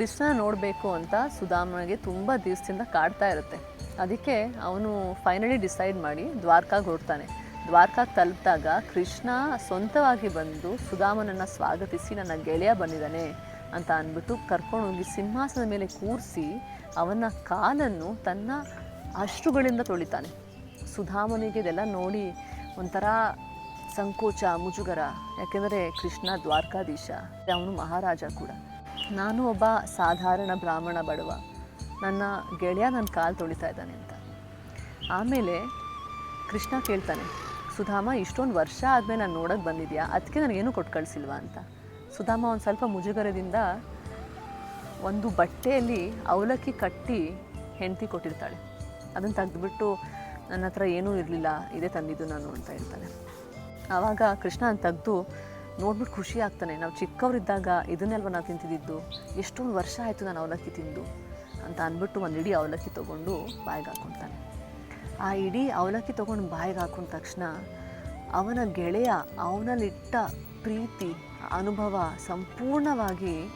ಕೃಷ್ಣ ನೋಡಬೇಕು ಅಂತ ಸುಧಾಮನಿಗೆ ತುಂಬ ದಿವಸದಿಂದ ಕಾಡ್ತಾ ಇರುತ್ತೆ. ಅದಕ್ಕೆ ಅವನು ಫೈನಲಿ ಡಿಸೈಡ್ ಮಾಡಿ ದ್ವಾರಕಾಗೆ ಹೊರಡ್ತಾನೆ. ದ್ವಾರಕಾಗೆ ತಲುಪಿದಾಗ ಕೃಷ್ಣ ಸ್ವಂತವಾಗಿ ಬಂದು ಸುಧಾಮನನ್ನು ಸ್ವಾಗತಿಸಿ ನನ್ನ ಗೆಳೆಯ ಬಂದಿದ್ದಾನೆ ಅಂತ ಅಂದ್ಬಿಟ್ಟು ಕರ್ಕೊಂಡೋಗಿ ಸಿಂಹಾಸನದ ಮೇಲೆ ಕೂರಿಸಿ ಅವನ ಕಾಲನ್ನು ತನ್ನ ಅಶ್ರುಗಳಿಂದ ತೊಳಿತಾನೆ. ಸುಧಾಮನಿಗೆ ಇದೆಲ್ಲ ನೋಡಿ ಒಂಥರ ಸಂಕೋಚ, ಮುಜುಗರ, ಯಾಕೆಂದರೆ ಕೃಷ್ಣ ದ್ವಾರಕಾಧೀಶ, ಅವನು ಮಹಾರಾಜ ಕೂಡ. ನಾನು ಒಬ್ಬ ಸಾಧಾರಣ ಬ್ರಾಹ್ಮಣ ಬಡವ. ನನ್ನ ಗೆಳೆಯ ನನ್ನ ಕಾಲು ತೊಳಿತಾ ಇದ್ದಾನೆ ಅಂತ. ಆಮೇಲೆ ಕೃಷ್ಣ ಕೇಳ್ತಾನೆ, ಸುಧಾಮ, ಇಷ್ಟೊಂದು ವರ್ಷ ಆದಮೇಲೆ ನಾನು ನೋಡೋಕ್ಕೆ ಬಂದಿದ್ಯಾ? ಅದಕ್ಕೆ ನನಗೇನು ಕೊಟ್ಟು ಕಳಿಸಿಲ್ವಾ ಅಂತ? ಸುಧಾಮ ಒಂದು ಸ್ವಲ್ಪ ಮುಜುಗರದಿಂದ ಒಂದು ಬಟ್ಟೆಯಲ್ಲಿ ಅವಲಕ್ಕಿ ಕಟ್ಟಿ ಹೆಂಡತಿ ಕೊಟ್ಟಿರ್ತಾಳೆ. ಅದನ್ನು ತೆಗೆದುಬಿಟ್ಟು ನನ್ನ ಹತ್ರ ಏನೂ ಇರಲಿಲ್ಲ, ಇದೇ ತಂದಿದ್ದು ನಾನು ಅಂತ ಹೇಳ್ತಾನೆ. ಆವಾಗ ಕೃಷ್ಣ ಅಂತ ತೆಗೆದು ನೋಡ್ಬಿಟ್ಟು ಖುಷಿ ಆಗ್ತಾನೆ. ನಾವು ಚಿಕ್ಕವರಿದ್ದಾಗ ಇದನ್ನೆಲ್ವ ನಾವು ತಿಂತಿದ್ದು ಎಷ್ಟೊಂದು ವರ್ಷ ಆಯಿತು ನಾನು ಅವಲಕ್ಕಿ ತಿಂದು ಅಂತ ಅಂದ್ಬಿಟ್ಟು ಒಂದು ಇಡೀ ಅವಲಕ್ಕಿ ತೊಗೊಂಡು ಬಾಯಿಗೆ ಹಾಕ್ಕೊತಾನೆ ಆ ಇಡೀ ಅವಲಕ್ಕಿ ತೊಗೊಂಡು ಬಾಯಿಗೆ ಹಾಕೊಂಡ ತಕ್ಷಣ ಅವನ ಗೆಳೆಯ ಅವನಲ್ಲಿಟ್ಟ ಪ್ರೀತಿ, ಅನುಭವ ಸಂಪೂರ್ಣವಾಗಿ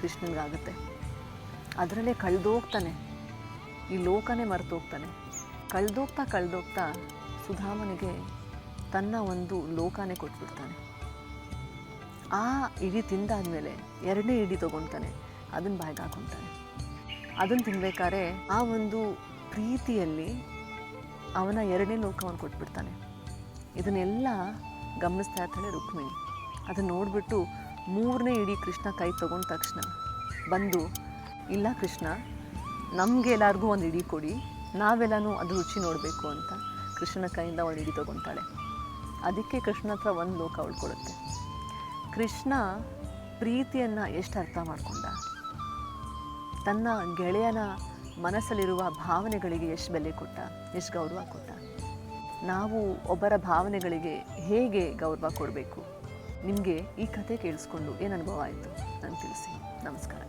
ಕೃಷ್ಣನಿಗಾಗುತ್ತೆ. ಅದರಲ್ಲೇ ಕಳೆದೋಗ್ತಾನೆ. ಈ ಲೋಕನೇ ಮರೆತೋಗ್ತಾನೆ. ಕಳೆದೋಗ್ತಾ ಕಳೆದೋಗ್ತಾ ಸುಧಾಮನಿಗೆ ತನ್ನ ಒಂದು ಲೋಕನೇ ಕೊಟ್ಬಿಡ್ತಾನೆ. ಆ ಇಡಿ ತಿಂದಾದ್ಮೇಲೆ ಎರಡನೇ ಇಡಿ ತೊಗೊತಾನೆ, ಅದನ್ನು ಬಾಯಿಗೆ ಹಾಕೊತಾನೆ. ಅದನ್ನು ತಿನ್ಬೇಕಾದ್ರೆ ಆ ಒಂದು ಪ್ರೀತಿಯಲ್ಲಿ ಅವನ ಎರಡನೇ ಲೋಕವನ್ನು ಕೊಟ್ಬಿಡ್ತಾನೆ. ಇದನ್ನೆಲ್ಲ ಗಮನಿಸ್ತಾ ಇರ್ತಾಳೆ ರುಕ್ಮಿಣಿ. ಅದನ್ನು ನೋಡಿಬಿಟ್ಟು ಮೂರನೇ ಇಡೀ ಕೃಷ್ಣ ಕೈ ತಗೊಂಡ ತಕ್ಷಣ ಬಂದು, ಇಲ್ಲ ಕೃಷ್ಣ, ನಮಗೆ ಎಲ್ಲರಿಗೂ ಒಂದು ಇಡಿ ಕೊಡಿ, ನಾವೆಲ್ಲನೂ ಅದು ರುಚಿ ನೋಡಬೇಕು ಅಂತ ಕೃಷ್ಣನ ಕೈಯಿಂದ ಒಂದು ಇಡಿ ತೊಗೊತಾಳೆ. ಅದಕ್ಕೆ ಕೃಷ್ಣ ಹತ್ರ ಒಂದು ಲೋಕ ಉಳ್ಕೊಳ್ಳುತ್ತೆ ಕೃಷ್ಣ ಪ್ರೀತಿಯನ್ನು ಎಷ್ಟು ಅರ್ಥ ಮಾಡಿಕೊಂಡ? ತನ್ನ ಗೆಳೆಯನ ಮನಸ್ಸಲ್ಲಿರುವ ಭಾವನೆಗಳಿಗೆ ಎಷ್ಟು ಬೆಲೆ ಕೊಟ್ಟ, ಎಷ್ಟು ಗೌರವ ಕೊಟ್ಟ? ನಾವು ಒಬ್ಬರ ಭಾವನೆಗಳಿಗೆ ಹೇಗೆ ಗೌರವ ಕೊಡಬೇಕು? ನಿಮಗೆ ಈ ಕತೆ ಕೇಳಿಸ್ಕೊಂಡು ಏನು ಅನುಭವ ಆಯಿತು? ನಾನು ತಿಳಿಸಿ. ನಮಸ್ಕಾರ.